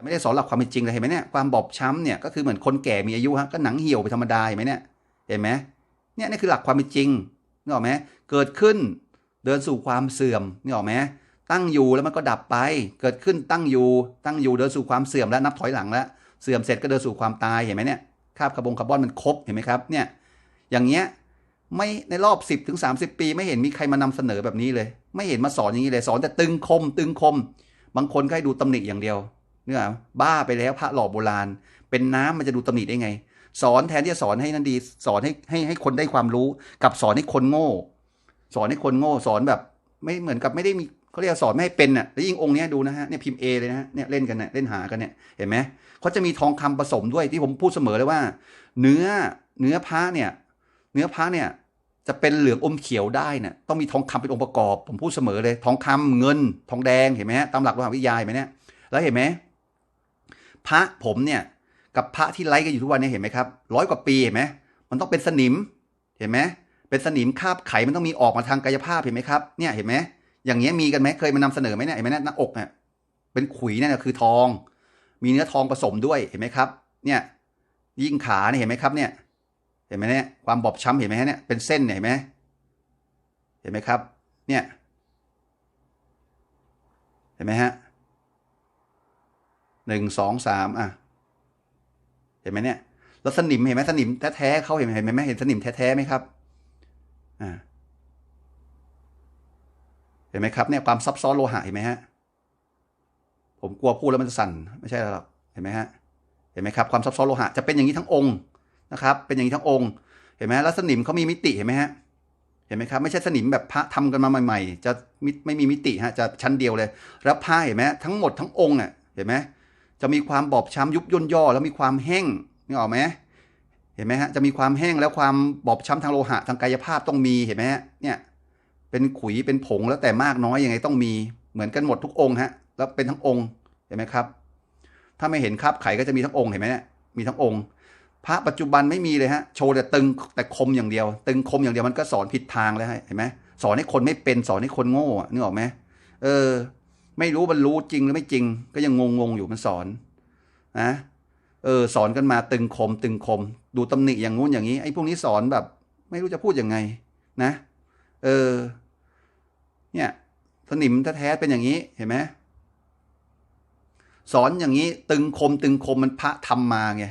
แต่ไม่ได้สอนหลักความเป็นจริงเลยเห็นไหมเนี่ยความบอบช้ำเนี่ยก็คือเหมือนคนแก่มีอายุฮะก็หนังเหี่ยวไปธรรมดาเห็นไหมเนี่ยเห็นไหมเนี่ยนี่คือหลักความเป็นจริงนึกออกไหมเกิดขึ้นเดินสู่ความเสื่อมนึกออกไหมตั้งอยู่แล้วมันก็ดับไป เกิดขึ้นตั้งอยู่ตั้งอยู่เดินสู่ความเสื่อมแล้วนับถอยหลังแล้วเสื่อมเสร็จก็เดินสู่ความตายเห็นไหมเนี่ยคาบคาร์บอนคาร์บอนมันครบเห็นไหมครับเนี่ยอย่างเงี้ยไม่ในรอบ 10ถึง30 ปี ไม่เห็นมีใครมานำเสนอแบบนี้เลย ไม่เห็นมาสอนอย่างนี้เลยสอนแต่ตึงคม ตึงคม บางคนก็ให้ดูตำหนิอย่างเดียว นี่ยบ้าไปแล้วพระหล่อโบราณ เป็นน้ำมันจะดูตำหนิได้ไง สอนแทนที่จะสอนให้นั่นดี สอนให้ให้ให้คนได้ความรู้ กับสอนให้คนโง่ สอนให้คนโง่สอนแบบ ไม่เหมือนกับไม่ได้มีเขาเรียกสอนไม่ให้เป็นน่ะแล้วยิ่งองค์นี้ดูนะฮะเนี่ยพิมพ์เอเลยนะฮะเนี่ยเล่นกันเนี่ยเล่นหากันเนี่ยเห็นไหมเขาจะมีทองคำผสมด้วยที่ผมพูดเสมอเลยว่า เนื้อเนื้อพระเนี่ย เนื้อพระเนี่ยจะเป็นเหลืองอมเขียวได้เนี่ยต้องมีทองคำเป็นองค์ประกอบ ผมพูดเสมอเลย ทองคำเงิน ทองแดงเห็นไหมฮะตามหลักโลหะวิทยาเห็นไหมเนี่ยแล้วเห็นไหม พระผมเนี่ยกับพระที่ไล่กันอยู่ทุกวันนี้เห็นไหมครับร้อยกว่าปีเห็นไหมมันต้องเป็นสนิมเห็นไหมเป็นสนิมคาบไขมันต้องมีออกมาทางกายภาพเห็นไหมครับเนี่ยเห็นไหมอย่างเงี้ยมีกันไหมเคยมานำเสนอไหมเนี่ยเห็นไหมเนี่ยหน้าอกเนี่ยเป็นขุยเนี่ยคือทอง มีเนื้อทองผสมด้วยเห็นไหมครับ เนี่ยยิ่งขาเนี่ยเห็นไหมครับเนี่ยเห็นไหมเนี่ยความบอบช้ำเห็นไหมเนี่ยเป็นเส้นเห็นไหมเห็นไหมครับ เนี่ยเห็นไหมฮะ หนึ่งสองสามอะ เห็นไหมเนี่ย แล้วสนิมเห็นไหมสนิมแท้ๆเขาเห็นไหมเห็นไหมเห็นสนิมแท้ๆไหมครับ อ่า เห็นไหมครับเนี่ยความซับซ้อนโลหะเห็นไหมฮะ ผมกลัวพูดแล้วมันจะสั่นไม่ใช่หรอกเห็นไหมฮะ เห็นไหมครับความซับซ้อนโลหะจะเป็นอย่างนี้ทั้งองค์นะครับ เป็นอย่างนี้ทั้งองค์ เห็นไหมแล้วสนิมเขามีมิติเห็นไหมฮะเห็นไหมครับไม่ใช่สนิมแบบพระทำกันมาใหม่ ๆ จะไม่มีมิติฮะจะชั้นเดียวเลย แล้วผ้าเห็นไหมทั้งหมดทั้งองค์อะเห็นไหม จะมีความบอบช้ำยุบย่นย่อ แล้วมีความแห้งนี่ออกไหมเห็นไหมฮะจะมีความแห้งแล้วความบอบช้ำทางโลหะทางกายภาพต้องมีเห็นไหมฮะเนี่ยเป็นขุยเป็นผงแล้วแต่มากน้อยยังไงต้องมีเหมือนกันหมดทุกองค์ฮะแล้วเป็นทั้งองค์เห็นไหมครับ ถ้าไม่เห็นคราบไขก็จะมีทั้งองค์เห็นไหมเนี่ยมีทั้งองค์ พระปัจจุบันไม่มีเลยฮะโชว์แต่ตึงแต่คมอย่างเดียว ตึงคมอย่างเดียวมันก็สอนผิดทางแล้วเห็นไหมสอนให้คนไม่เป็นสอนให้คนโง่นึกออกไหมเออ ไม่รู้มันรู้จริงหรือไม่จริง ก็ยังงงงอยู่มันสอนนะเออสอนกันมาตึงคม ตึงคม ดูตำหนิอย่างงู้นอย่างนี้ไอ้พวกนี้สอนแบบ ไม่รู้จะพูดยังไง นะ เออ เนี่ยสนิมแท้ๆเป็นอย่างนี้เห็นไหมสอนอย่างนี้ ตึงคม ตึงคมมันพระทำมาไง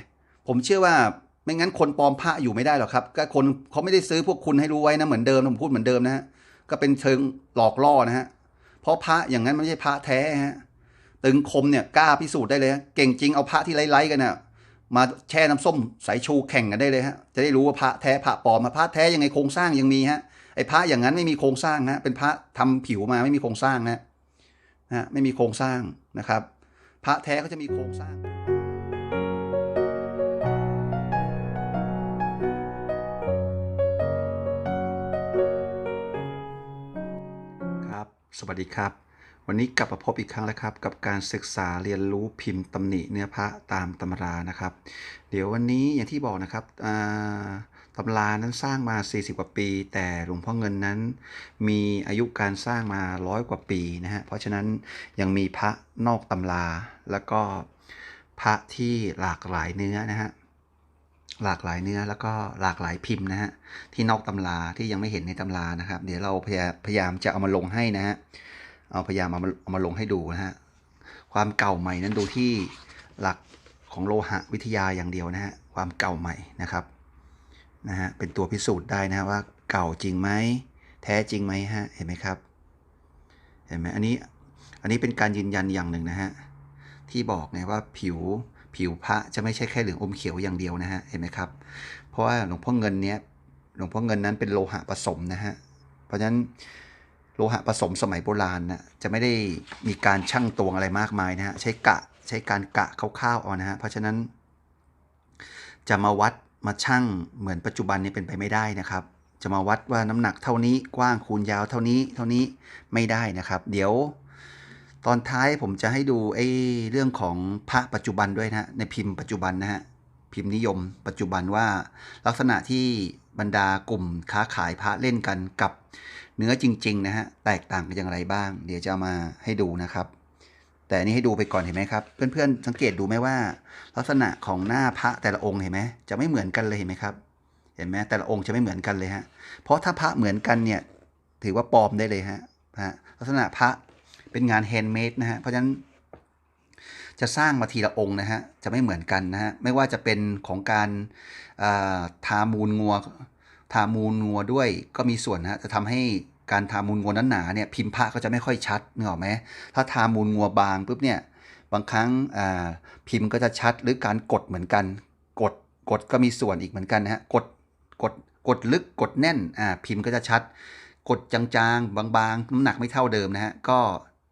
ผมเชื่อว่าไม่งั้นคนปลอมพระอยู่ไม่ได้หรอกครับ ก็คนเขาไม่ได้ซื้อพวกคุณให้รู้ไว้นะเหมือนเดิมผมพูดเหมือนเดิมนะฮะก็เป็นเชิงหลอกล่อนะฮะ เพราะพระอย่างนั้นมันไม่ใช่พระแท้ฮะตึงคมเนี่ยกล้าพิสูจน์ได้เลยเก่งจริงเอาพระที่ไร้ๆกันเนี่ยมาแช่น้ำส้มสายชูแข่งกันได้เลยฮะจะได้รู้ว่าพระแท้พระปลอมพระแท้ยังไงโครงสร้างยังมีฮะไอ้พระอย่างนั้นไม่มีโครงสร้างฮะเป็นพระทำผิวมาไม่มีโครงสร้างนะฮะไม่มีโครงสร้างนะครับ พระแท้ก็จะมีโครงสร้าง สวัสดีครับ วันนี้กลับมาพบอีกครั้งแล้วครับ กับการศึกษาเรียนรู้พิมพ์ตำหนิเนื้อพระตามตำรานะครับ เดี๋ยววันนี้อย่างที่บอกนะครับตำรานั้นสร้างมา 40 กว่าปี แต่หลวงพ่อเงินนั้น มีอายุการสร้างมาร้อยกว่าปีนะฮะเพราะฉะนั้นยังมีพระนอกตำรา แล้วก็พระที่หลากหลายเนื้อนะฮะ หลากหลายเนื้อแล้วก็หลากหลายพิมพ์นะฮะที่นอกตำราที่ยังไม่เห็นในตำรานะครับ เดี๋ยวเราพยายามพยายามจะเอามาลงให้นะฮะเอาพยายามเอามาเอามาลงให้ดูนะฮะความเก่าใหม่นั้นดูที่หลักของโลหะวิทยาอย่างเดียวนะฮะความเก่าใหม่นะครับนะฮะเป็นตัวพิสูจน์ได้นะว่าเก่าจริงไหมแท้จริงไหมฮะเห็นไหมครับเห็นไหมอันนี้อันนี้เป็นการยืนยันอย่างหนึ่งนะฮะที่บอกไงว่าผิว ผิวพระจะไม่ใช่แค่เหลืองอมเขียวอย่างเดียวนะฮะเห็นไหมครับ เพราะว่าหลวงพ่อเงินเนี้ยหลวงพ่อเงินนั้นเป็นโลหะผสมนะฮะเพราะฉะนั้นโลหะผสมสมัยโบราณนะจะไม่ได้มีการชั่งตวงอะไรมากมายนะฮะใช้กะใช้การกะคร่าวๆเอานะฮะเพราะฉะนั้น จะมาวัดมาชั่งเหมือนปัจจุบันนี้เป็นไปไม่ได้นะครับ จะมาวัดว่าน้ำหนักเท่านี้กว้างคูณยาวเท่านี้เท่านี้ไม่ได้นะครับ เดี๋ยว ตอนท้ายผมจะให้ดูไอ้เรื่องของพระปัจจุบันด้วยนะในพิมพ์ปัจจุบันนะฮะพิมพ์นิยม ปัจจุบันว่าลักษณะที่บรรดากลุ่มค้าขายพระเล่นกันกับเนื้อจริงๆนะฮะแตกต่างกันอย่างไรบ้าง เดี๋ยวจะมาให้ดูนะครับ แต่อันนี้ให้ดูไปก่อนเห็นไหมครับ เพื่อนๆสังเกตดูไหมว่า ลักษณะของหน้าพระแต่ละองค์เห็นไหมจะไม่เหมือนกันเลยเห็นไหมครับ เห็นไหมแต่ละองค์จะไม่เหมือนกันเลยฮะเพราะถ้าพระเหมือนกันเนี่ยถือว่าปลอมได้เลยฮะฮะลักษณะพระ เป็นงานแฮนด์เมดนะฮะเพราะฉะนั้นจะสร้างมาทีละองค์นะฮะจะไม่เหมือนกันนะฮะไม่ว่าจะเป็นของการาทามูลงัวทามูลงัวด้วยก็มีส่วนนะฮะจะทำให้การทามูลงัวนั้นหนาเนี่ยพิมพ์พระก็จะไม่ค่อยชัดนึกออกไหมถ้าทามูลงัวบางปุ๊บเนี่ยบางครั้งพิมพ์ก็จะชัดหรือการกดเหมือนกัน กดกดก็มีส่วนอีกเหมือนกันนะฮะกดกดกดลึกกดแน่นอ่าพิมพ์ก็จะชัด กดจางๆ บางๆ น้ำหนักไม่เท่าเดิมนะฮะก็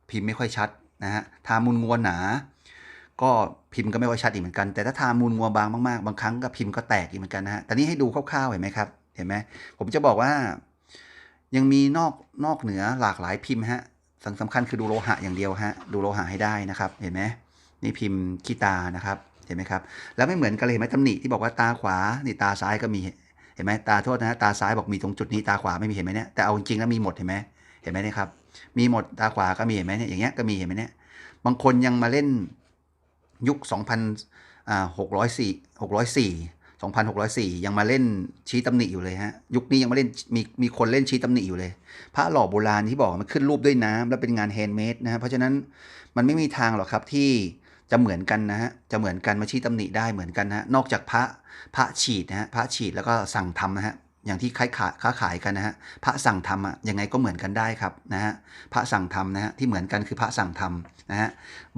พิมพ์ไม่ค่อยชัดนะฮะทามูลงัวหนา ก็พิมพ์ก็ไม่ค่อยชัดอีกเหมือนกัน แต่ถ้าทามูลงัวบางมากๆ บางครั้งก็พิมพ์ก็แตกอีกเหมือนกันนะฮะแต่นี่ให้ดูคร่าวๆเห็นไหมครับเห็นไหมผมจะบอกว่า ยังมีนอกนอกเหนือหลากหลายพิมพ์ฮะสำสำคัญคือดูโลหะอย่างเดียวฮะดูโลหะให้ได้นะครับ เห็นไหมนี่พิมพ์ขี้ตานะครับเห็นไหมครับแล้วไม่เหมือนกันเลยเห็นไหมตำหนิที่บอกว่าตาขวานี่ตาซ้ายก็มีเห็นไหมตาโทษนะฮะตาซ้ายบอกมีตรงจุดนี้ตาขวาไม่มีเห็นไหมเนี่ยแต่เอาจริงๆแล้วมีหมดเห็นไหมเห็นไหมเนี่ยครับ มีหมดตาขวาก็มีเห็นไหมเนี่ยอย่างเงี้ยก็มีเห็นไหมเนี่ยบางคนยังมาเล่นยุค 2,000อ่า604 604 2,604 ยังมาเล่นชี้ตำหนิอยู่เลยฮะยุคนี้ยังมาเล่นมีมีคนเล่นชี้ตำหนิอยู่เลย พระหล่อโบราณที่บอกมันขึ้นรูปด้วยน้ำแล้วเป็นงานแฮนด์เมดนะฮะเพราะฉะนั้นมันไม่มีทางหรอกครับที่จะเหมือนกันนะฮะจะเหมือนกันมาชี้ตำหนิได้เหมือนกันนะฮะนอกจากพระพระฉีดนะฮะพระฉีดแล้วก็สั่งทำนะฮะ อย่างที่ค้ายขาค้าขายกันนะฮะพระสั่งทำอะยังไงก็เหมือนกันได้ครับนะฮะพระสั่งทำนะฮะที่เหมือนกันคือพระสั่งทำนะฮะ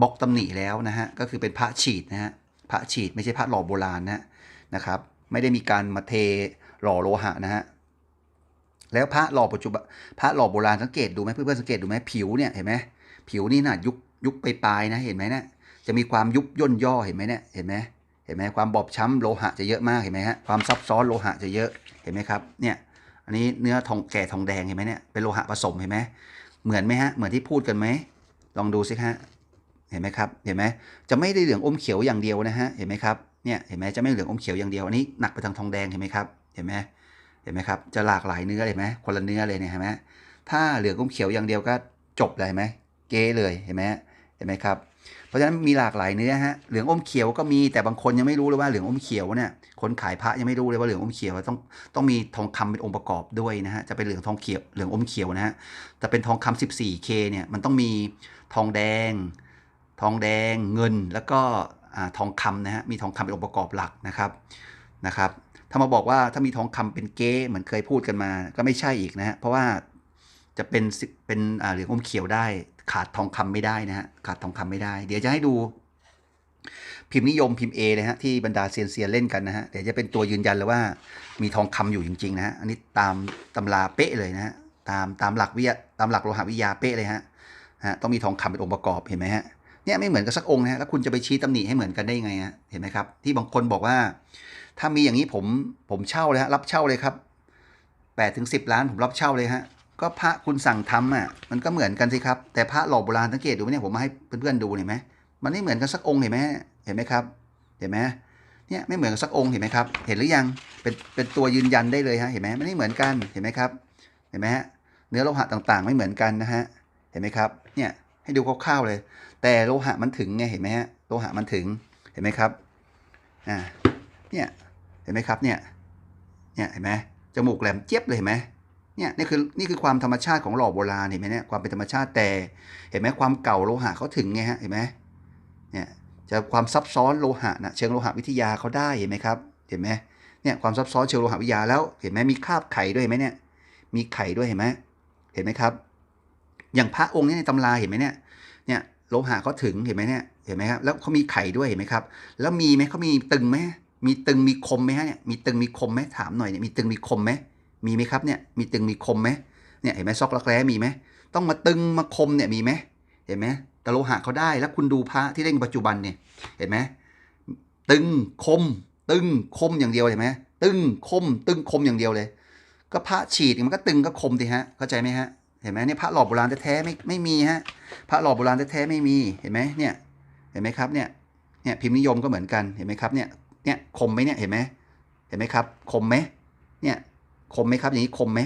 บล็อกตำหนิแล้วนะฮะก็คือเป็นพระฉีดนะฮะพระฉีดไม่ใช่พระหล่อโบราณนะฮะนะครับ ไม่ได้มีการมาเทหล่อโลหะนะฮะแล้วพระหล่อปัจจุบันพระหล่อโบราณสังเกตดูไหมเพื่อนๆสังเกตดูไหมผิวเนี่ยเห็นไหมผิวนี่น่ะยุบยุบไปปลายนะเห็นไหมเนี่ยจะมีความยุบย่นย่อเห็นไหมเนี่ยเห็นไหมเห็นไหมความบอบช้ำโลหะจะเยอะมากเห็นไหมฮะความซับซ้อนโลหะจะเยอะ เห็นไหมครับเนี่ยอันนี้เนื้อทองแก่ทองแดงเห็นไหมเนี่ยเป็นโลหะผสมเห็นไหมเหมือนไหมฮะเหมือนที่พูดกันไหมลองดูสิฮะเห็นไหมครับเห็นไหมจะไม่ได้เหลืองอมเขียวอย่างเดียวนะฮะเห็นไหมครับเนี่ยเห็นไหมจะไม่เหลืองอมเขียวอย่างเดียวอันนี้หนักไปทางทองแดงเห็นไหมครับเห็นไหมเห็นไหมครับจะหลากหลายเนื้อเลยไหมคนละเนื้อเลยเนี่ยเห็นไหมถ้าเหลืองอมเขียวอย่างเดียวก็จบเลยเห็นไหมเก้เลยเห็นไหมเห็นไหมครับ เพราะฉะนั้นมีหลากหลายเนื้อฮะเหลืองอมเขียวก็มีแต่บางคนยังไม่รู้เลยว่าเหลืองอมเขียวเนี่ยคนขายพระยังไม่รู้เลยว่าเหลืองอมเขียวต้องต้องมีทองคำเป็นองค์ประกอบด้วยนะฮะจะเป็นเหลืองทองเขียวเหลืองอมเขียวนะฮะแต่เป็นทองคำ 14K เนี่ยมันต้องมีทองแดง ทองแดงเงินแล้วก็ทองคำนะฮะมีทองคำเป็นองค์ประกอบหลักนะครับนะครับถ้ามาบอกว่าถ้ามีทองคำเป็นเก๊เหมือนเคยพูดกันมาก็ไม่ใช่อีกนะฮะเพราะว่า จะเป็นเป็นเหลืองอมเขียวได้ ขาดทองคำไม่ได้นะฮะขาดทองคำไม่ได้ เดี๋ยวจะให้ดู พิมพ์นิยมพิมพ์ A เลยฮะที่บรรดาเซียนเซียนเล่นกันนะฮะเดี๋ยวจะเป็นตัวยืนยันเลยว่ามีทองคำอยู่จริงๆนะฮะอันนี้ตามตำราเป๊ะเลยนะฮะตามตามหลักวิทยาตามหลักโลหะวิทยาเป๊ะเลยฮะฮะต้องมีทองคำเป็นองค์ประกอบเห็นไหมฮะเนี่ยไม่เหมือนกันสักองค์นะฮะแล้วคุณจะไปชี้ตำหนิให้เหมือนกันได้ยังไงฮะเห็นไหมครับ ที่บางคนบอกว่า ถ้ามีอย่างนี้ผมผมเช่าเลยฮะรับเช่าเลยครับแปดถึงสิบล้านผมรับเช่าเลยฮะ ก็พระคุณสั่งทำอะมันก็เหมือนกันสิครับ แต่พระหล่อโบราณสังเกตดูไหมเนี่ยผมมาให้เพื่อนๆดูเห็นไหมมันไม่เหมือนกันสักองค์เห็นไหมเห็นไหมครับ เห็นไหมเนี่ยไม่เหมือนกับสักองค์เห็นไหมครับ เห็นหรือยังเป็นเป็นตัวยืนยันได้เลยฮะเห็นไหมมันไม่เหมือนกันเห็นไหมครับเห็นไหมฮะเนื้อโลหะต่างๆ ไม่เหมือนกันนะฮะเห็นไหมครับเนี่ยให้ดูคร่าวๆเลย แต่โลหะมันถึงไงเห็นไหมฮะโลหะมันถึงเห็นไหมครับอ่าเนี่ยเห็นไหมครับเนี่ยเนี่ยเห็นไหมจมูกแหลมเจี๊ยบเลยเห็นไหม เนี่ยนี่คือนี่คือความธรรมชาติของหล่อโบราณเห็นไหมเนี่ยความเป็นธรรมชาติแต่เห็นไหมความเก่าโลหะเขาถึงไงฮะเห็นไหมเนี่ยจะความซับซ้อนโลหะนะเชิงโลหะวิทยาเขาได้เห็นไหมครับเห็นไหมเนี่ยความซับซ้อนเชิงโลหะวิทยาแล้วเห็นไหมมีคราบไข่ด้วยเห็นไหมเนี่ยมีไข่ด้วยเห็นไหมเห็นไหมครับ อย่างพระองค์นี้ในตำราเห็นไหมเนี่ยเนี่ยโลหะเขาถึงเห็นไหมเนี่ยเห็นไหมครับแล้วเขามีไข่ด้วยเห็นไหมครับ แล้วมีไหมเขามีตึงไหมมีตึงมีคมไหมฮะเนี่ยมีตึงมีคมไหมถามหน่อยเนี่ยมีตึงมีคมไหม มีไหมครับเนี่ยมีตึงมีคมไหมเนี่ยเห็นไหมซอกรักแร้มีไหมต้องมาตึงมาคมเนี่ยมีไหมเห็นไหมแต่โลหะเขาได้แล้วคุณดูพระที่เล่นปัจจุบันเนี่ยเห็นไหมตึงคม ตึงคมอย่างเดียวเห็นไหมตึงคม ตึงคมอย่างเดียวเลย ก็พระฉีดมันก็ตึงก็คมดิฮะเข้าใจไหมฮะเห็นไหมเนี่ยพระหล่อโบราณแท้ๆไม่ไม่มีฮะพระหล่อโบราณแท้ๆไม่มีเห็นไหมเนี่ยเห็นไหมครับเนี่ยเนี่ยพิมพ์นิยมก็เหมือนกันเห็นไหมครับเนี่ยเนี่ยคมไหมเนี่ยเห็นไหมเห็นไหมครับ คมไหมเนี่ย คมไหมครับ อย่างนี้คมไหม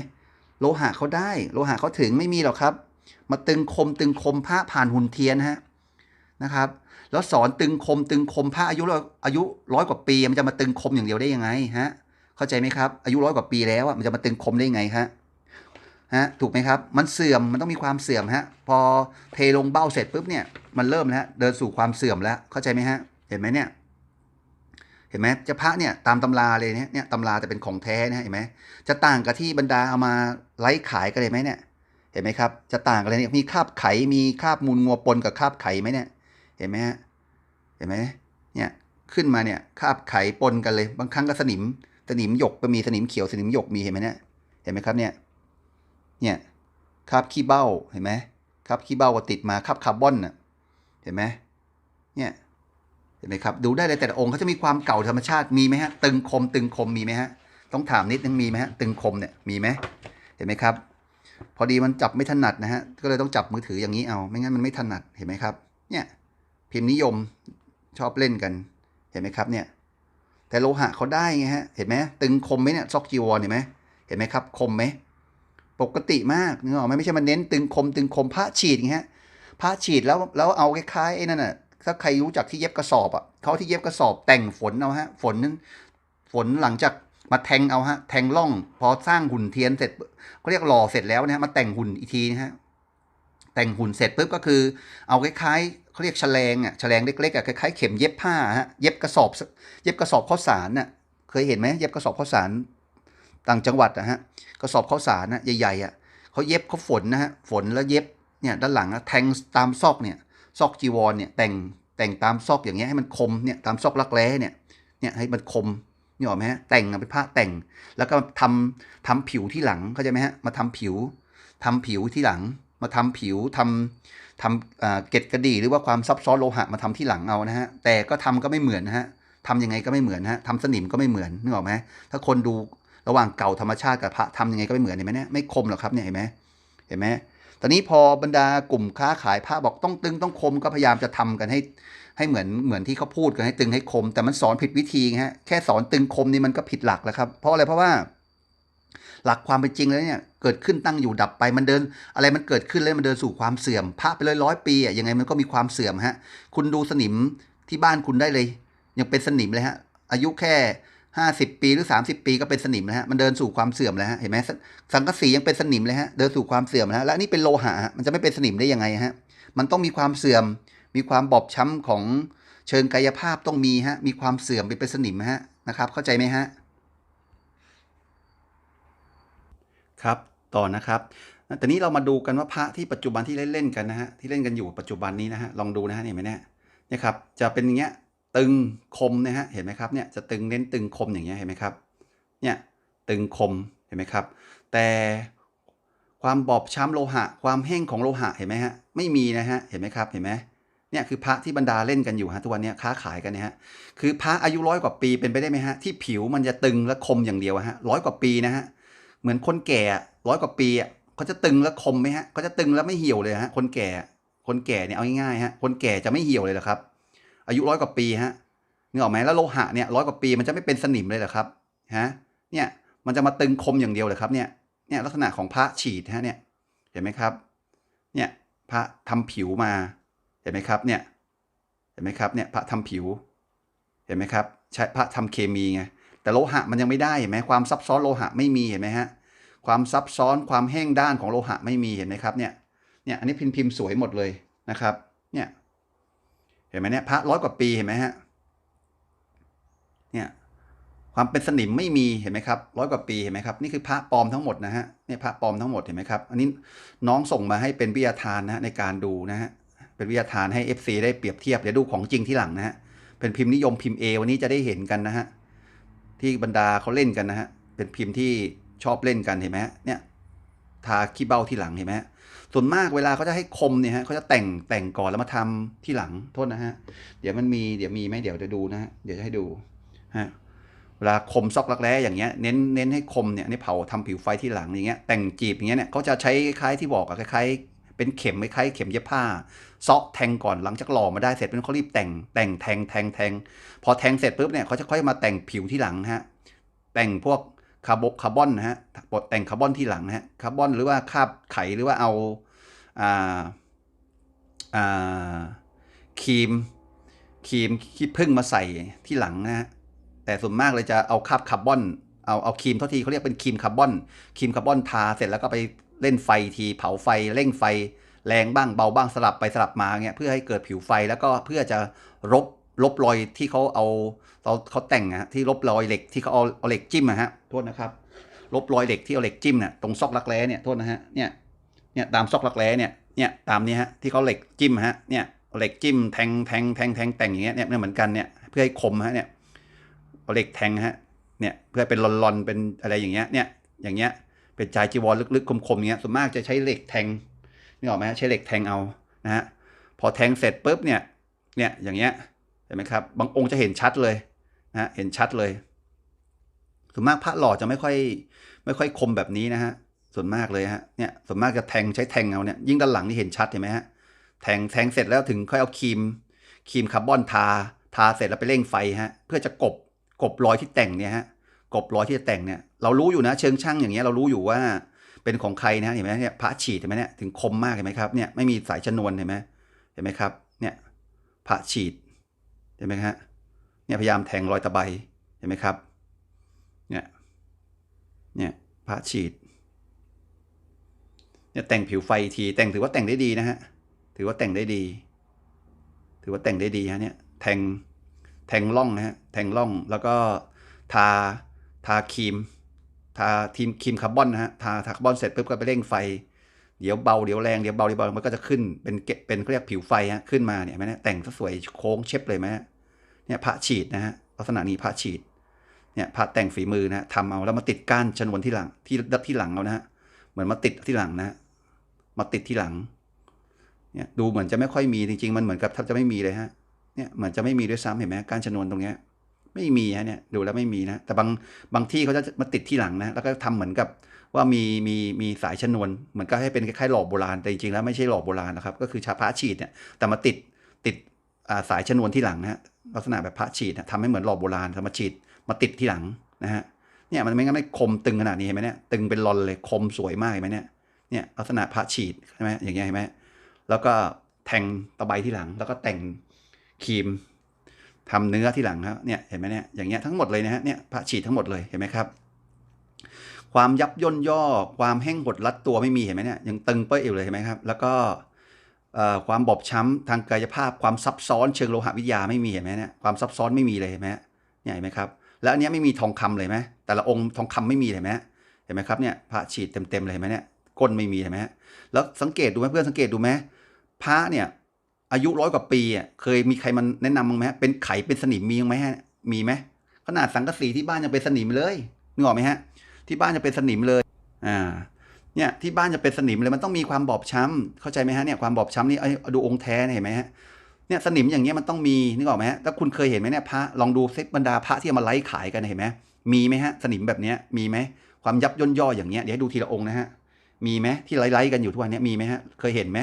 โลหะเขาได้ โลหะเขาถึงไม่มีหรอกครับ มาตึงคมตึงคมพระผ่านหุ่นเทียนฮะนะครับ แล้วสอนตึงคมตึงคมพระอายุร้อายุร้อยกว่าปีมันจะมาตึงคมอย่างเดียวได้ยังไงฮะเข้าใจไหมครับ อายุร้อยกว่าปีแล้วอะมันจะมาตึงคมได้ยังไงฮะฮะถูกไหมครับ มันเสื่อมมันต้องมีความเสื่อมฮะพอเทลงเบ้าเสร็จปุ๊บเนี่ยมันเริ่มแล้วเดินสู่ความเสื่อมแล้วเข้าใจไหมฮะเห็นไหมเนี่ย เห็นไหมจะพระเนี่ยตามตำราเลยเนี่ยเนี่ยตำราแต่เป็นของแท้นะเห็นไหมจะต่างกับที่บรรดาเอามาไลฟ์ขายกันเลยไหมเนี่ยเห็นไหมครับจะต่างกันเลยเนี่ยมีคาบไขมีคาบมูลงัวปนกับคาบไขไหมเนี่ยเห็นไหมฮะเห็นไหมเนี่ยขึ้นมาเนี่ยคาบไขปนกันเลย บางครั้งก็สนิมสนิมหยกก็มีสนิมเขียวสนิมหยกมีเห็นไหมเนี่ยเห็นไหมครับเนี่ยเนี่ยคาบขี้เบ้าเห็นไหมคาบขี้เบ้าก็ติดมาคาบคาร์บอนน่ะเห็นไหมเนี่ย ห็นไหมครับดูได้เลยแต่ละองค์เขาจะมีความเก่าธรรมชาติมีไหมฮะตึงคม ตึงคมมีไหมฮะต้องถามนิดนึงมีไหมฮะตึงคมเนี่ยมีไหมเห็นไหมครับ พอดีมันจับไม่ถนัดนะฮะก็เลยต้องจับมือถืออย่างนี้เอา ไม่งั้นมันไม่ถนัดเห็นไหมครับเนี่ยพิมพ์นิยมชอบเล่นกันเห็นไหมครับเนี่ยแต่โลหะเขาได้ไงฮะเห็นไหมตึงคมไหมเนี่ยซอกจีวรเห็นไหมเห็นไหมครับคมไหมปกติมากนึกออกไหมไม่ใช่มันเน้นตึงคมตึงคมพระฉีดอย่างเงี้ยพระฉีดแล้วแล้วเอาคล้ายๆไอ้นั่นน่ะ ถ้าใครรู้จักที่เย็บกระสอบอะเขาที่เย็บกระสอบแต่งฝนเอาฮะ ฝนนั้นฝนหลังจากมาแทงเอาฮะ แทงร่อง พอสร้างหุ่นเทียนเสร็จเขาเรียกหล่อเสร็จแล้วนะฮะมาแต่งหุ่นอีกทีนะฮะแต่งหุ่นเสร็จปุ๊บก็คือ เอาคล้ายๆเขาเรียกแฉลงอะแฉลงเล็กๆอะคล้ายๆเข็มเย็บผ้าฮะเย็บกระสอบ เย็บกระสอบข้าวสารน่ะเคยเห็นไหมเย็บกระสอบข้าวสารต่างจังหวัดนะฮะกระสอบข้าวสารนะใหญ่ๆอะเขาเย็บเขาฝนนะฮะฝนแล้วเย็บเนี่ยด้านหลังนะแทงตามซอกเนี่ย ซอกจีวรเนี่ยแต่งแต่งตามซอกอย่างเงี้ยให้มันคมเนี่ยตามซอกรักแร้เนี่ยเนี่ยให้มันคมนี่ออไหมฮะแต่งอะเป็นผ้าแต่ง แล้วก็ทำทำผิวที่หลังเข้าใจไหมฮะมาทำผิวทำผิวที่หลัง มาทำผิวทำทำเกล็ดกระดี่หรือว่าความซับซ้อนโลหะมาทำที่หลังเอานะฮะแต่ก็ทำก็ไม่เหมือนนะฮะทำยังไงก็ไม่เหมือนฮะทำสนิมก็ไม่เหมือนนึกออกไหมถ้าคนดูระหว่างเก่าธรรมชาติกับพระทำยังไงก็ไม่เหมือนเห็นไหมเนี่ยไม่คมหรอกครับเนี่ยเห็นไหมเห็นไหม ตอนนี้พอบรรดากลุ่มค้าขายผ้าบอกต้องตึงต้องคมก็พยายามจะทำกันให้ให้เหมือนเหมือนที่เขาพูดกันให้ตึงให้คม แต่มันสอนผิดวิธีฮะแค่สอนตึงคมนี่มันก็ผิดหลักแล้วครับ เพราะอะไรเพราะว่า หลักความเป็นจริงแล้วเนี่ยเกิดขึ้นตั้งอยู่ดับไปมันเดิน อะไรมันเกิดขึ้นแล้วมันเดินสู่ความเสื่อมพระไปเลยร้อยปีอะยังไงมันก็มีความเสื่อมฮะ คุณดูสนิมที่บ้านคุณได้เลย ยังเป็นสนิมเลยฮะอายุแค่ ห้าสิบปีหรือสามสิบปีก็เป็นสนิมแล้วฮะมันเดินสู่ความเสื่อมแล้วฮะเห็นไหมสังกะสียังเป็นสนิมเลยฮะเดินสู่ความเสื่อมแล้วฮะและนี่เป็นโลหะมันจะไม่เป็นสนิมได้ยังไงฮะมันต้องมีความเสื่อม มีความบอบช้ำของเชิงกายภาพต้องมีฮะมีความเสื่อมเป็นสนิมฮะนะครับ เข้าใจไหมฮะครับต่อนะครับแต่นี้เรามาดูกันว่าพระที่ปัจจุบันที่เล่นเล่นๆกันนะฮะที่เล่นกันอยู่ปัจจุบันนี้นะฮะลองดูนะฮะเห็นไหมเนี่ยนี่ยครับจะเป็นอย่างเงี้ย ตึงคมนะฮะเห็นไหมครับเนี่ยจะตึงเน้นตึงคมอย่างเงี้ยเห็นไหมครับเนี่ยตึงคมเห็นไหมครับ แต่ความบอบช้ำโลหะ ความแห้งของโลหะเห็นไหมฮะไม่มีนะฮะเห็นไหมครับเห็นไหมเนี่ยคือพระที่บรรดาเล่นกันอยู่ฮะทุกวันนี้ค้าขายกันเนี่ยฮะคือพระอายุร้อยกว่าปีเป็นไปได้ไหมฮะที่ผิวมันจะตึงและคมอย่างเดียวฮะร้อยกว่าปีนะฮะเหมือนคนแก่ร้อยกว่าปีอะเขาจะตึงแล้วคมไหมฮะเขาจะตึงแล้วไม่เหี่ยวเลยฮะคนแก่คนแก่เนี่ยเอาง่ายๆฮะคนแก่จะไม่เหี่ยวเลยเหรอครับ อายุร้อยกว่าปีฮะนึกออกไหมแล้วโลหะเนี่ยร้อยกว่าปีมันจะไม่เป็นสนิมเลยเหรอครับฮะเนี่ยมันจะมาตึงคมอย่างเดียวเลยครับเนี่ยเนี่ยลักษณะของพระฉีดฮะเนี่ยเห็นไหมครับเนี่ยพระทำผิวมาเห็นไหมครับเนี่ยเห็นไหมครับเนี่ยพระทำผิว เห็นไหมครับใช้พระทำเคมีไงแต่โลหะมันยังไม่ได้เห็นไหมความซับซ้อนโลหะไม่มีเห็นไหมฮะความซับซ้อนความแห้งด้านของโลหะไม่มีเห็นไหมครับเนี่ยเนี่ยอันนี้พิมพ์พิมพ์สวยหมดเลยนะครับเนี่ย เห็นไหมเนี่ยพระร้อยกว่าปีเห็นไหมฮะเนี่ยความเป็นสนิมไม่มีเห็นไหมครับร้อยกว่าปีเห็นไหมครับนี่คือพระปลอมทั้งหมดนะฮะเนี่ยพระปลอมทั้งหมดเห็นไหมครับ อันนี้น้องส่งมาให้เป็นวิทยาทานนะในการดูนะฮะเป็นวิทยาทานให้ FC ได้เปรียบเทียบเดี๋ยวดูของจริงที่หลังนะฮะเป็นพิมพ์นิยมพิมพ์ A วันนี้จะได้เห็นกันนะฮะที่บรรดาเขาเล่นกันนะฮะเป็นพิมพ์ที่ชอบเล่นกันเห็นไหมเนี่ย ทาขี้เบ้าที่หลังเห็นไหมฮะส่วนมากเวลาเขาจะให้คมเนี่ยฮะเขาจะแต่งแต่งก่อนแล้วมาทำที่หลังโทษนะฮะเดี๋ยวมันมีเดี๋ยวมีไหมเดี๋ยวจะดูนะฮะเดี๋ยวจะให้ดูฮะเวลาคมซอกรักแร้อย่างเงี้ยเน้นเน้นให้คมเนี่ยนี่เผาทำผิวไฟที่หลังอย่างเงี้ยแต่งจีบอย่างเงี้ยเนี่ยเขาจะใช้คล้ายที่บอกอะคล้ายๆเป็นเข็มคล้ายๆเข็มเย็บผ้าซาะแทงก่อนหลังจากหล่อมาได้เสร็จเป็นเขารีบแต่งแต่งแทงแทงแทงพอแทงเสร็จปุ๊บเนี่ยเขาจะค่อยมาแต่งผิวที่หลังฮะแต่งพวก คาร์บคาร์บอนนะฮะบดแต่งคาร์บอนที่หลังนะฮะคาร์บอนหรือว่าคาบไขหรือว่าเอาอ่าอ่าครีมครีมขี้ผึ้งมาใส่ที่หลังนะฮะแต่ส่วนมากเลยจะเอาคาบคาร์บอนเอาเอาครีมเท่าทีเขาเรียกเป็นครีมคาร์บอนครีมคาร์บอนทาเสร็จแล้วก็ไปเล่นไฟทีเผาไฟเร่งไฟแรงบ้างเบาบ้างสลับไปสลับมาเงี้ยเพื่อให้เกิดผิวไฟแล้วก็เพื่อจะลบ ลบรอยที่เขาเอาเขาเขาแต่งอะฮะที่ลบรอยเหล็กที่เขาเอาเอาเหล็กจิ้มอะฮะโทษนะครับ ลบรอยเหล็กที่เอาเหล็กจิ้มเนี่ยตรงซอกรักแร้เนี่ยโทษนะฮะเนี่ยเนี่ยตามซอกรักแร้เนี่ยเนี่ยตามนี้ฮะที่เขาเหล็กจิ้มฮะเนี่ยเหล็กจิ้มแทงแทงแทงแทงแต่งอย่างเงี้ยเนี่ยเหมือนกันเนี่ยเพื่อให้คมฮะเนี่ยเหล็กแทงฮะเนี่ยเพื่อเป็นลอนๆเป็นอะไรอย่างเงี้ยเนี่ยอย่างเงี้ยเป็นจายจีวรลึกๆคมๆอย่างเงี้ยส่วนมากจะใช้เหล็กแทงนี่ออกไหมฮะใช้เหล็กแทงเอานะฮะพอแทงเสร็จปุ๊บเนี่ยเนี่ยอย่างเงี้ย เห็นไหมครับบางองค์จะเห็นชัดเลยนะเห็นชัดเลย ส่วนมากพระหล่อจะไม่ค่อยไม่ค่อยคมแบบนี้นะฮะส่วนมากเลยฮะเนี่ยส่วนมากจะแทงใช้แทงเอาเนี่ยยิ่งด้านหลังนี่เห็นชัดเห็นไหมฮะแทงแทงเสร็จแล้วถึงค่อยเอาครีมครีมคาร์บอนทา ทาเสร็จแล้วไปเร่งไฟฮะเพื่อจะกบกบรอยที่แต่งเนี่ยฮะกบรอยที่จะแต่งเนี่ยเรารู้อยู่นะเชิงช่างอย่างเงี้ยเรารู้อยู่ว่าเป็นของใครนะเห็นไหมเนี่ยพระฉีดเห็นไหมเนี่ยถึงคมมากเห็นไหมครับเนี่ยไม่มีสายชนวนเห็นไหมเห็นไหมครับเนี่ยพระฉีด ห็นไหมฮะเนี่ยพยายามแทงรอยตะไบเห็นไหมครับเนี่ยเนี่ยพระฉีดเนี่ยแต่งผิวไฟทีแต่งถือว่าแต่งได้ดีนะฮะถือว่าแต่งได้ดี ถือว่าแต่งได้ดีฮะเนี่ยแทงแทงล่องนะฮะแทงล่องแล้วก็ทาทาครีม ทาทีมครีมคาร์บอนนะฮะทาทาคาร์บอนเสร็จปุ๊บก็ไปเร่งไฟเดี๋ยวเบาเดี๋ยวแรงเดี๋ยวเบาเดี๋ยวเบามันก็จะขึ้นเป็นเป็นเรียกผิวไฟฮะขึ้นมาเนี่ยไหมเนี่ยแต่งซะสวยโค้งเช็บเลยไหมฮะ เนี่ยพระฉีดนะฮะลักษณะนี้พระฉีดเนี่ยพระแต่งฝีมือนะทำเอาแล้วมาติดก้านชนวนที่หลังที่ที่หลังเอานะฮะเหมือนมาติดที่หลังนะมาติดที่หลังเนี่ยดูเหมือนจะไม่ค่อยมีจริงๆ มันเหมือนกับแทบจะไม่มีเลยฮะเนี่ยเหมือนจะไม่มีด้วยซ้ำเห็นไหมก้านชนวนตรงเนี้ยไม่มีฮะเนี่ยดูแล้วไม่มีนะแต่บางบางที่เขาจะมาติดที่หลังนะแล้วก็ทำเหมือนกับว่ามีมีมีสายชนวนเหมือนก็ให้เป็นคล้ายๆหลอกโบราณแต่จริงๆแล้วไม่ใช่หลอกโบราณนะครับก็คือชาพระฉีดเนี่ยแต่มาติดติด สายชนวนที่หลังนะฮะลักษณะแบบพระฉีดนะทำให้เหมือนหลอกโบราณมาฉีดมาติดที่หลังนะฮะเนี่ยมันไม่งั้นไม่คมตึงขนาดนี้เห็นไหมเนี่ยตึงเป็นรอนเลยคมสวยมากเห็นไหมเนี่ยเนี่ยลักษณะพระฉีดใช่ไหมอย่างเงี้ยเห็นไหมแล้วก็แทงตะไบที่หลัง แล้วก็แต่งครีมทำเนื้อที่หลังครับเนี่ยเห็นไหมเนี่ยอย่างเงี้ยทั้งหมดเลยนะฮะเนี่ยพระฉีดทั้งหมดเลยเห็นไหมครับ ความยับย่นย่อความแห้งหดรัดตัวไม่มีเห็นไหมเนี่ยยังตึงเป้ยอยู่เลยเห็นไหมครับ แล้วก็ ความบอบช้ำทางกายภาพความซับซ้อนเชิงโลหะวิทยาไม่มีเห็นไหมเนี่ยความซับซ้อนไม่มีเลยเห็นไหมเนี่ยเห็นไหมครับแล้วอันนี้ไม่มีทองคำเลยไหมแต่ละองค์ทองคำไม่มีเห็นไหมเห็นไหมครับเนี่ยพระฉีดเต็มๆเลยเห็นไหมเนี่ยก้นไม่มีเห็นไหมแล้วสังเกตดูไหมเพื่อนสังเกตดูไหมพระเนี่ยอายุร้อยกว่าปีอะเคยมีใครมันแนะนำมั้งไหมเป็นไขเป็นสนิมมีมั้งไหมฮะมีไหมขนาดสังกะสีที่บ้านยังเป็นสนิมเลยนึกออกไหมฮะที่บ้านจะเป็นสนิมเลยอ่า เนี่ยที่บ้านจะเป็นสนิมเลยมันต้องมีความบอบช้ำเข้าใจไหมฮะเนี่ยความบอบช้ำนี่เอาเอาดูองค์แท้เห็นไหมฮะเนี่ยสนิมอย่างเงี้ยมันต้องมีนึกออกไหมฮะแล้วคุณเคยเห็นไหมเนี่ยพระลองดูเซตบรรดาพระที่เอามาไลฟ์ขายกันเห็นไหมมีไหมฮะสนิมแบบเนี้ยมีไหมความยับย่นย่ออย่างเงี้ยเดี๋ยวให้ดูทีละองค์นะฮะมีไหมที่ไลฟ์กันอยู่ทุกวันเนี้ยมีไหมฮะเคยเห็นไหม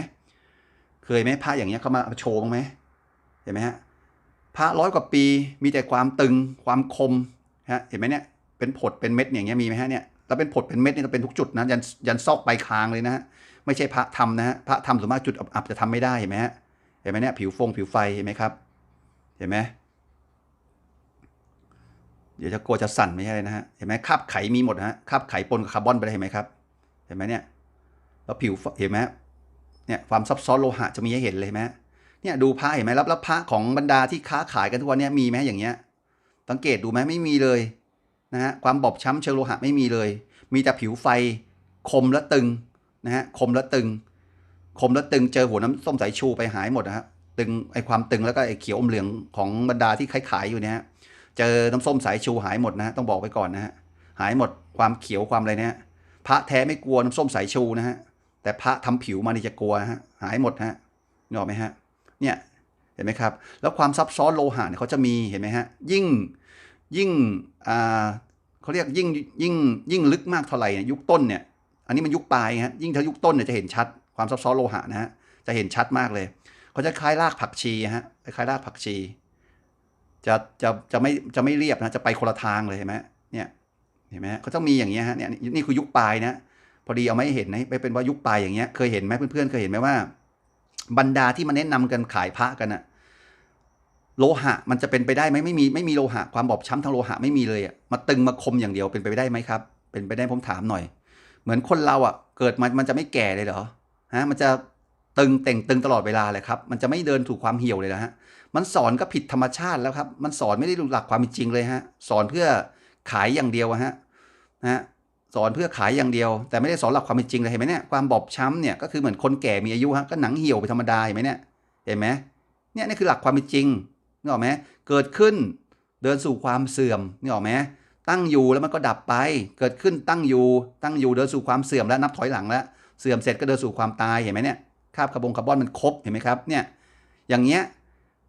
เคยไหมพระอย่างเงี้ยเขามาโชว์บ้างไหมเห็นไหมฮะพระร้อยกว่าปีมีแต่ความตึงความคมฮะเห็นไหมเนี่ยเป็นผดเป็นเม็ดอย่างเงี้ยมีไหมฮะเนี่ย แล้วเป็นผดเป็นเม็ดนี่จะเป็นทุกจุดนะยันยันซอกปลายคางเลยนะฮะไม่ใช่พระทำนะฮะพระทำส่วนมากจุดอับจะทำไม่ได้เห็นไหมฮะเห็นไหมเนี่ยผิวฟงผิวไฟเห็นไหมครับเห็นไหมเดี๋ยวจะกลัวจะสั่นไม่ใช่เลยนะฮะเห็นไหมคาบไขมีหมดนะฮะคาบไขปนกับคาร์บอนไปเลยเห็นไหมครับ เห็นไหมเนี่ยแล้วผิวเห็นไหมเนี่ยความซับซ้อนโลหะจะมีให้เห็นเลยไหมเนี่ยดูพระเห็นไหมแล้วแล้วพระของบรรดาที่ค้าขายกันทุกวันเนี้มีไหมอย่างเงี้ยสังเกตดูไหมไม่มีเลย นะฮะความบอบช้ำเชิงโลหะไม่มีเลย มีแต่ผิวไฟคมและตึงนะฮะคมและตึง คมแล้วตึงเจอหัวน้ำส้มสายชูไปหายหมดนะฮะตึงไอความตึงแล้วก็ไอเขียวอมเหลืองของบรรดาที่ขายขายอยู่เนี่ยเจอน้ำส้มสายชูหายหมดนะฮะต้องบอกไว้ก่อนนะฮะหายหมดความเขียวความอะไรเนี่ยพระแท้ไม่กลัวน้ำส้มสายชูนะฮะแต่พระทำผิวมานี่จะกลัวฮะหายหมดฮะนึกออกไหมฮะเนี่ยเห็นไหมครับ แล้วความซับซ้อนโลหะเนี่ยเขาจะมีเห็นไหมฮะยิ่ง ยิ่งเขาเรียกยิ่งยิ่งยิ่งลึกมากเท่าไหร่เนี่ยยุคต้นเนี่ยอันนี้มันยุคปลายฮะยิ่งถ้ายุคต้นเนี่ยจะเห็นชัดความซับซ้อนโลหะนะฮะจะเห็นชัดมากเลยเขาจะคล้ายรากผักชีฮะคล้ายรากผักชี จะจะจะไม่จะไม่เรียบนะจะไปคนละทางเลยเห็นไหมเนี่ยเห็นไหมเขาต้องมีอย่างเงี้ยฮะเนี่ยนี่คือยุคปลายนะพอดีเอาไม่เห็นนะไม่เป็นว่ายุคปลายอย่างเงี้ยเคยเห็นไหมเพื่อนๆเคยเห็นไหมว่า บรรดาที่มาแนะนำกันขายพระกันอะ โลหะมันจะเป็นไปได้ไหมไม่มีไม่มีโลหะความบอบช้ำทางโลหะไม่มีเลยอะมาตึงมาคมอย่างเดียวเป็นไปได้ไหมครับ เป็นไปได้ผมถามหน่อย เหมือนคนเราอะเกิดมามันจะไม่แก่เลยเหรอฮะมันจะตึงเต่งตึงตลอดเวลาเลยครับ มันจะไม่เดินถูกความเหี่ยวเลยนะฮะมันสอนก็ผิดธรรมชาติแล้วครับ มันสอนไม่ได้รู้หลักความจริงเลยฮะ สอนเพื่อขายอย่างเดียวฮะนะฮะสอนเพื่อขายอย่างเดียว แต่ไม่ได้สอนหลักความเป็นจริงเลยเห็นไหมเนี่ยความบอบช้ำเนี่ยก็คือเหมือนคนแก่มีอายุฮะก็หนังเหี่ยวไปธรรมดาเห็นไหมเนี่ยเห็นไหมเนี่ยนี่คือหลักความเป็นจริง นึกออกไหมเกิดขึ้นเดินสู่ความเสื่อมนึกออกไหมตั้งอยู่แล้วมันก็ดับไป เกิดขึ้นตั้งอยู่ ตั้งอยู่เดินสู่ความเสื่อมแล้วนับถอยหลังแล้ว เสื่อมเสร็จก็เดินสู่ความตายเห็นไหมเนี่ยคาบคาร์บอนคาร์บอนมันครบเห็นไหมครับเนี่ยอย่างเงี้ย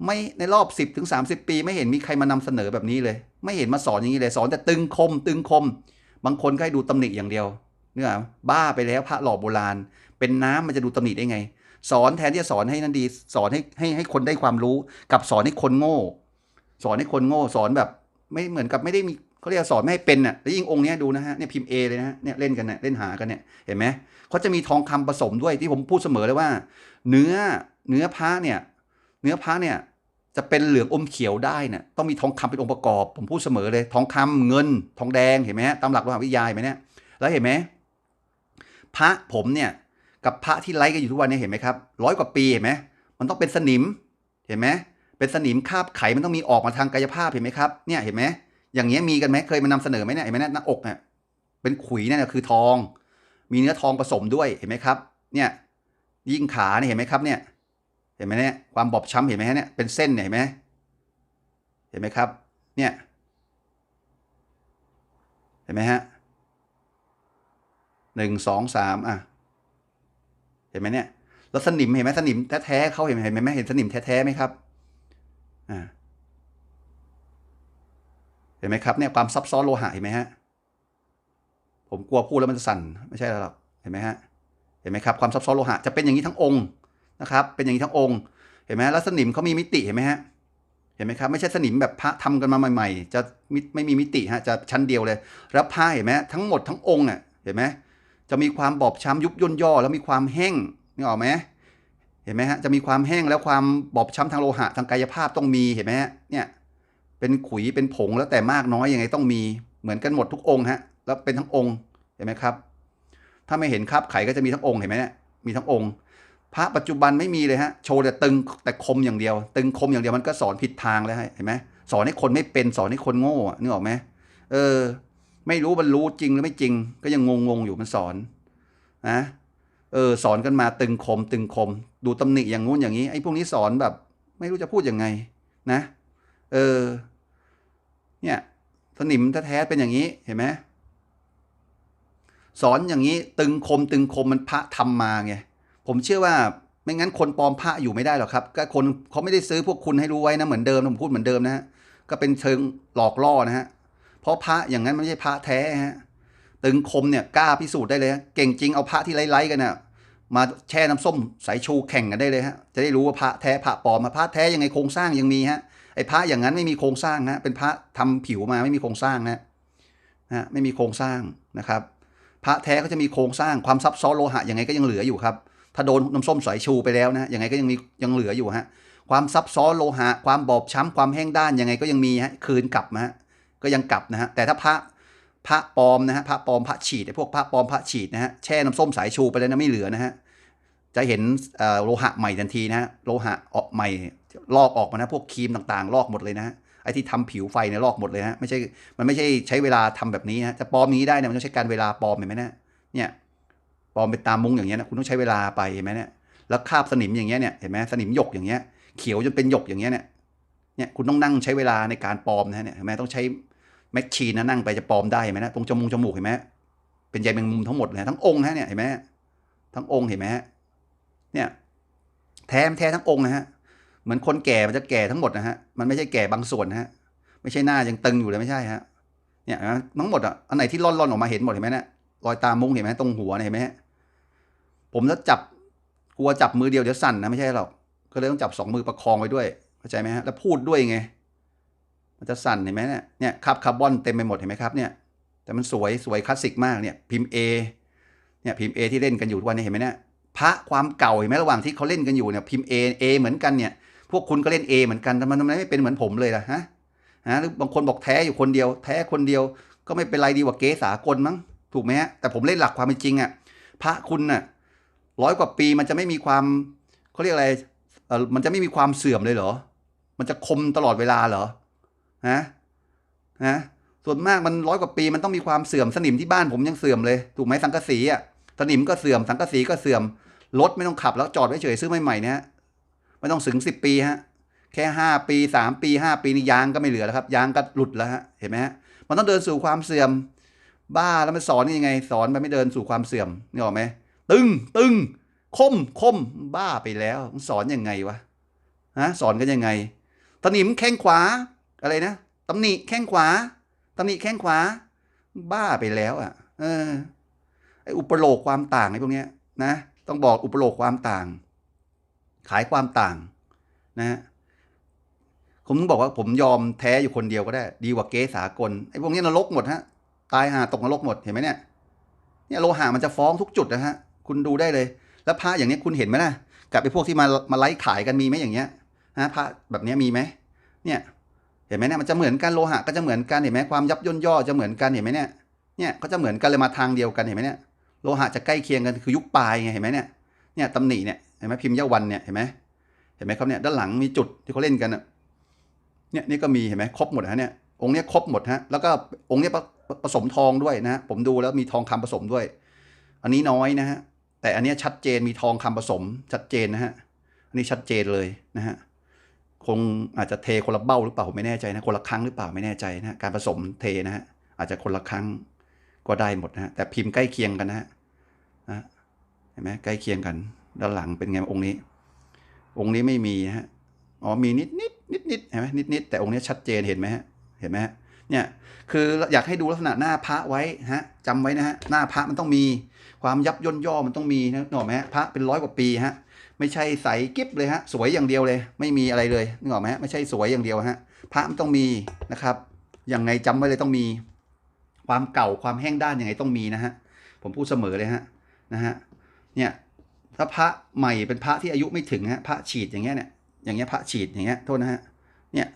ไม่ในรอบ 10ถึง30 ปี ไม่เห็นมีใครมานำเสนอแบบนี้เลย ไม่เห็นมาสอนอย่างนี้เลยสอนแต่ตึงคม ตึงคม บางคนก็ให้ดูตำหนิอย่างเดียวเนี่ยบ้าไปแล้วพระหล่อโบราณ เป็นน้ำมันจะดูตำหนิได้ไง สอนแทนที่จะสอนให้นั่นดี สอนให้ให้ให้คนได้ความรู้ กับสอนให้คนโง่ สอนให้คนโง่สอนแบบ ไม่เหมือนกับไม่ได้มีเขาเรียกสอนไม่ให้เป็นน่ะแล้วยิ่งองค์นี้ดูนะฮะเนี่ยพิมพ์เอเลยนะฮะเนี่ยเล่นกันเนี่ยเล่นหากันเนี่ยเห็นไหมเขาจะมีทองคำผสมด้วยที่ผมพูดเสมอเลยว่า เนื้อเนื้อพระเนี่ย เนื้อพระเนี่ยจะเป็นเหลืองอมเขียวได้เนี่ยต้องมีทองคำเป็นองค์ประกอบ ผมพูดเสมอเลย ทองคำเงิน ทองแดงเห็นไหมฮะตามหลักโลหะวิทยาเห็นไหมเนี่ยแล้วเห็นไหมพระผมเนี่ย กับพระที่ไล่กันอยู่ทุกวันนี้เห็นไหมครับร้อยกว่าปีเห็นไหมมันต้องเป็นสนิมเห็นไหมเป็นสนิมคาบไขมันต้องมีออกมาทางกายภาพเห็นไหมครับเนี่ยเห็นไหมอย่างเงี้ยมีกันไหมเคยมานำเสนอไหมเนี่ยเห็นไหมเนี่ยหน้าอกเนี่ยเป็นขุยเนี่ยคือทอง มีเนื้อทองผสมด้วยเห็นไหมครับ เนี่ยยิ่งขาเนี่ยเห็นไหมครับเนี่ย เห็นไหมเนี่ยความบอบช้ำเห็นไหมฮะเนี่ยเป็นเส้นเนี่ยเห็นไหมเห็นไหมครับ เนี่ยเห็นไหมฮะหนึ่งสองสามอะ เห็นไหมเนี่ยแล้วสนิมเห็นไหมสนิมแท้ๆเขาเห็นเห็นไหมเห็นสนิมแท้ๆไหมครับอ่าเห็นไหมครับเนี่ยความซับซ้อนโลหะเห็นไหมฮะผมกลัวพูดแล้วมันจะสั่นไม่ใช่หรอกเห็นไหมฮะเห็นไหมครับความซับซ้อนโลหะจะเป็นอย่างนี้ทั้งองค์นะครับ เป็นอย่างนี้ทั้งองค์ เห็นไหมแล้วสนิมเขามีมิติเห็นไหมฮะเห็นไหมครับไม่ใช่สนิมแบบพระทำกันมาใหม่ ๆ จะไม่มีมิติฮะจะชั้นเดียวเลย แล้วผ้าเห็นไหมทั้งหมดทั้งองค์อะเห็นไหม จะมีความบอบช้ำยุบย่นย่อ แล้วมีความแห้งนี่ออกไหมเห็นไหมฮะจะมีความแห้งแล้วความบอบช้ำทางโลหะทางกายภาพต้องมีเห็นไหมฮะเนี่ยเป็นขุยเป็นผงแล้วแต่มากน้อยยังไงต้องมีเหมือนกันหมดทุกองค์ฮะแล้วเป็นทั้งองค์เห็นไหมครับ ถ้าไม่เห็นคราบไขก็จะมีทั้งองค์เห็นไหมเนี่ยมีทั้งองค์ พระปัจจุบันไม่มีเลยฮะโชว์แต่ตึงแต่คมอย่างเดียว ตึงคมอย่างเดียวมันก็สอนผิดทางแล้วเห็นไหมสอนให้คนไม่เป็นสอนให้คนโง่อะนึกออกไหมเออ ไม่รู้มันรู้จริงหรือไม่จริง ก็ยังงงงๆอยู่มันสอนนะเออสอนกันมาตึงคม ตึงคม ดูตำหนิอย่างงู้นอย่างนี้ไอ้พวกนี้สอนแบบ ไม่รู้จะพูดยังไงนะ เออ เนี่ยสนิมแท้ๆเป็นอย่างนี้เห็นไหมสอนอย่างนี้ตึงคม ตึงคมมันพระทำมาไงผมเชื่อว่าไม่งั้นคนปลอมพระอยู่ไม่ได้หรอกครับ ก็คนเขาไม่ได้ซื้อพวกคุณให้รู้ไว้นะเหมือนเดิมผมพูดเหมือนเดิมนะฮะก็เป็นเชิงหลอกล่อนะฮะ เพราะพระอย่างนั้นไม่ใช่พระแท้ฮะตึงคมเนี่ยกล้าพิสูจน์ได้เลยเก่งจริงเอาพระที่ไล่ๆกันน่ะมาแช่น้ำส้มสายชูแข่งกันได้เลยฮะจะได้รู้ว่าพระแท้พระปลอมมาพระแท้ยังไงโครงสร้างยังมีฮะไอ้พระอย่างนั้นไม่มีโครงสร้างฮะเป็นพระทำผิวมาไม่มีโครงสร้างนะฮะไม่มีโครงสร้างนะครับ พระแท้ก็จะมีโครงสร้างความซับซ้อนโลหะยังไงก็ยังเหลืออยู่ครับถ้าโดนน้ำส้มสายชูไปแล้วนะยังไงก็ยังมียังเหลืออยู่ฮะความซับซ้อนโลหะ ความบอบช้ำความแห้งด้านยังไงก็ยังมีฮะคืนกลับนะฮะ ก็ยังกลับนะฮะแต่ถ้าพระพระปลอมนะฮะพระปลอมพระฉีดไอ้พวกพระปลอมพระฉีดนะฮะแช่น้ำส้มสายชูไปแล้วนะไม่เหลือนะฮะจะเห็นโลหะใหม่ทันทีนะฮะโลหะออกใหม่ลอกออกมานะพวกครีมต่างๆ ลอกหมดเลยนะฮะไอ้ที่ทำผิวไฟเนี่ยลอกหมดเลยฮะไม่ใช่มันไม่ใช่ใช้เวลาทำแบบนี้ฮะจะปลอมนี้ได้เนี่ยมันต้องใช้การเวลาปลอมเห็นไหมเนี่ยเนี่ยปลอมเป็นตามมุ้งอย่างเงี้ยนะคุณต้องใช้เวลาไปเห็นไหมเนี่ยแล้วคาบสนิมอย่างเงี้ยเนี่ยเห็นไหมสนิมหยกอย่างเงี้ยเขียวจนเป็นหยกอย่างเงี้ยเนี่ยเนี่ยคุณต้องนั่งใช้เวลาในการปลอมนะฮะเนี่ยเห็นไหมต้องใช้ แมชชีนนะนั่งไปจะปลอมได้เห็นไหมนะตรงจมูกจมูกเห็นไหมเป็นใยแมงมุมทั้งหมดเลยทั้งองค์ฮะเนี่ยเห็นไหมทั้งองค์เห็นไหมฮะเนี่ยแท้แท้ทั้งองค์นะฮะเหมือนคนแก่มันจะแก่ทั้งหมดนะฮะมันไม่ใช่แก่บางส่วนนะฮะไม่ใช่หน้ายังตึงอยู่เลยไม่ใช่ฮะเนี่ยทั้งหมดอะอันไหนที่ร่อนๆออกมาเห็นหมดเห็นไหมเนี่ยรอยตามุ้งเห็นไหมตรงหัวเห็นไหมผมแล้วจับกลัวจับมือเดียวเดี๋ยวสั่นนะไม่ใช่หรอกก็เลยต้องจับสองมือประคองไว้ด้วยเข้าใจไหมฮะแล้วพูดด้วยไง มันจะสั่นเห็นไหมเนี่ยเนี่ยคราบคาร์บอนเต็มไปหมดเห็นไหมครับเนี่ยแต่มันสวยสวยคลาสสิกมากเนี่ยพิมพ์ A เนี่ยพิมพ์ A ที่เล่นกันอยู่ทุกวันนี้เห็นไหมเนี่ยพระความเก่าเห็นไหมระหว่างที่เขาเล่นกันอยู่เนี่ยพิมพ์ A A เหมือนกันเนี่ยพวกคุณก็เล่น A เหมือนกันทำไมทำไมไม่เป็นเหมือนผมเลยล่ะฮะฮะหรือบางคนบอกแท้อยู่คนเดียว แท้คนเดียวก็ไม่เป็นไรดีกว่าเก๊สากลมั้งถูกไหมฮะแต่ผมเล่นหลักความเป็นจริงอะพระคุณน่ะร้อยกว่าปีมันจะไม่มีความเขาเรียกอะไรเออมันจะไม่มีความเสื่อมเลยเหรอ มันจะคมตลอดเวลาเหรอ ฮะฮะส่วนมากมันร้อยกว่าปีมันต้องมีความเสื่อมสนิมที่บ้านผมยังเสื่อมเลย ถูกไหมสังกะสีอะสนิมก็เสื่อมสังกะสีก็เสื่อมรถไม่ต้องขับแล้วจอดไว้เฉยซื้อใหม่ๆเนี่ยไม่ต้องถึงสิบปีฮะแค่ห้าปีสามปีห้าปีนี่ยางก็ไม่เหลือแล้วครับ ยางก็หลุดแล้วฮะเห็นไหมฮะมันต้องเดินสู่ความเสื่อม บ้าแล้วมันสอนยังไง สอนมันไม่เดินสู่ความเสื่อมนี่ออกไหมตึงตึงคมคมบ้าไปแล้วสอนยังไงวะฮะสอนกันยังไงตำหนิมแข้งขวา อะไรนะตำหนิแข้งขวาตำหนิแข้งขวา บ้าไปแล้วอะ เออไออุปโลกความต่างไอ้พวกเนี้ยนะต้องบอกอุปโลกความต่าง ขายความต่าง นะฮะผมถึงบอกว่าผมยอมแท้อยู่คนเดียวก็ได้ ดีกว่าเก๊สากลไอ้พวกนี้นรกหมดฮะตายหาตกนรกหมดเห็นไหมเนี่ยเนี่ยโลหะมันจะฟ้องทุกจุดนะฮะคุณดูได้เลย แล้วพระอย่างนี้คุณเห็นไหมนะกับไอ้พวกที่มามาไลฟ์ขายกันมีไหมอย่างเงี้ยฮะพระแบบนี้มีไหมเนี่ย เห็นไหมเนี่ยมันจะเหมือนกันโลหะก็จะเหมือนกันเห็นไหมความยับย่นย่อจะเหมือนกันเห็นไหมเนี่ยเนี่ยก็จะเหมือนกันเลยมาทางเดียวกันเห็นไหมเนี่ยโลหะจะใกล้เคียงกันคือยุคปลายไงเห็นไหมเนี่ยเนี่ยตำหนิเนี่ยเห็นไหมพิมพ์ยาวันเนี่ยเห็นไหมเห็นไหมครับเนี่ยด้านหลังมีจุดที่เขาเล่นกันเนี่ยนี่ก็มีเห็นไหมครบหมดฮะเนี่ยองค์เนี้ยครบหมดฮะแล้วก็องค์เนี้ยผสมทองด้วยนะผมดูแล้วมีทองคำผสมด้วย อันนี้น้อยนะฮะแต่อันเนี้ยชัดเจนมีทองคำผสมชัดเจนนะฮะอันนี้ชัดเจนเลยนะฮะ คงอาจจะเทคนละเบ้าหรือเปล่าผมไม่แน่ใจนะคนละครั้งหรือเปล่าไม่แน่ใจนะการผสมเทนะฮะอาจจะคนละครั้งก็ได้หมดนะฮะแต่พิมพ์ใกล้เคียงกันนะฮะเห็นไหมใกล้เคียงกัน ด้านหลังเป็นไงองค์นี้ องค์นี้ไม่มีนะฮะอ๋อมีนิดนิดนิดนิดเห็นไหมนิดนิดแต่องค์นี้ชัดเจนเห็นไหมฮะเห็นไหมฮะเนี่ยคืออยากให้ดูลักษณะหน้าพระไว้ฮะจำไว้นะฮะหน้าพระมันต้องมีความยับย่นย่อมันต้องมีนะนึกอไหมฮะพระเป็นร้อยกว่าปีฮะ ไม่ใช่ใสกิ๊บเลยฮะสวยอย่างเดียวเลย ไม่มีอะไรเลยนึกออกไหมฮะไม่ใช่สวยอย่างเดียวฮะพระมันต้องมีนะครับ อยังไงจำไว้เลยต้องมี ความเก่าความแห้งด้านยังไงต้องมีนะฮะผมพูดเสมอเลยฮะนะฮะเนี่ยถ้าพระใหม่เป็นพระที่อายุไม่ถึงฮะพระฉีดอย่างเงี้ยเนี่ยอย่างเงี้ยพระฉีดอย่างเงี้ยโทษนะฮะเนี่ย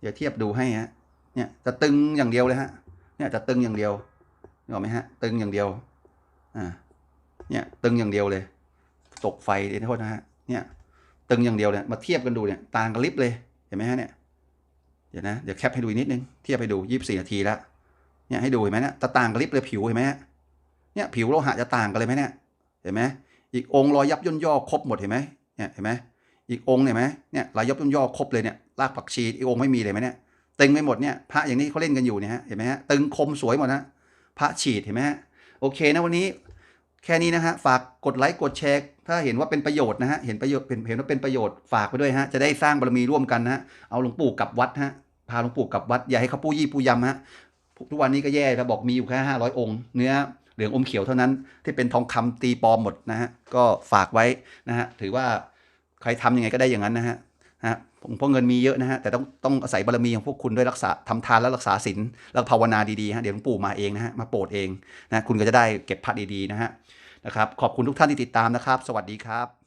เดี๋ยวเทียบดูให้ฮะเนี่ยจะตึงอย่างเดียวเลยฮะเนี่ยจะตึงอย่างเดียวนึกออกไหมฮะตึงอย่างเดียวอ่าเนี่ยตึงอย่างเดียวเลย ตกไฟเลยโทษนะฮะเนี่ยตึงอย่างเดียวเนี่ยมาเทียบกันดูเนี่ยต่างกันลิบเลยเห็นไหมฮะเนี่ยเดี๋ยวนะเดี๋ยวแคปให้ดูอีกนิดนึงเทียบให้ดูยี่สิบสี่นาทีแล้วเนี่ยให้ดูเห็นไหมเนี่ยจะต่างกันลิบเลยผิวเห็นไหมฮะเนี่ยผิวโลหะจะต่างกันเลยไหมเนี่ยเห็นไหมอีกองค์รอยยับย่นย่อครบหมดเห็นไหมเนี่ยเห็นไหมอีกองค์เนี่ยไหมเนี่ยรายยับย่นย่อครบเลยเนี่ยรากผักชีอีกองค์ไม่มีเลยไหมเนี่ยตึงไม่หมดเนี่ยพระอย่างนี้เขาเล่นกันอยู่เนี่ยฮะเห็นไหมฮะตึงคมสวยหมดนะพระฉีดเห็นไหมฮะโอเคนะวันนี้ แค่นี้นะฮะฝากกดไลค์กดแชร์ถ้าเห็นว่าเป็นประโยชน์นะฮะเห็นประโยชน์เห็นว่าเป็นประโยชน์ฝากไปด้วยฮะจะได้สร้างบารมีร่วมกันนะฮะเอาหลวงปู่กลับวัดฮะพาหลวงปู่กลับวัดอย่าให้เขาปู้ยี่ปู้ยำฮะทุกวันนี้ก็แย่แล้วบอกมีอยู่แค่ห้าร้อยองค์ เนื้อเหลืองอมเขียวเท่านั้นที่เป็นทองคำตีปลอมหมดนะฮะก็ฝากไว้นะฮะถือว่าใครทำยังไงก็ได้อย่างนั้นนะฮะฮะ พราะเงินมีเยอะนะฮะ แต่ต้องต้องอาศัยบารมีของพวกคุณด้วยรักษาทำทานแล้วรักษาศีลแล้วภาวนาดีๆฮะเดี๋ยวหลวงปู่มาเองนะฮะมาโปรดเองนะคุณก็จะได้เก็บพระดีๆนะฮะนะครับขอบคุณทุกท่านที่ติดตามนะครับ สวัสดีครับ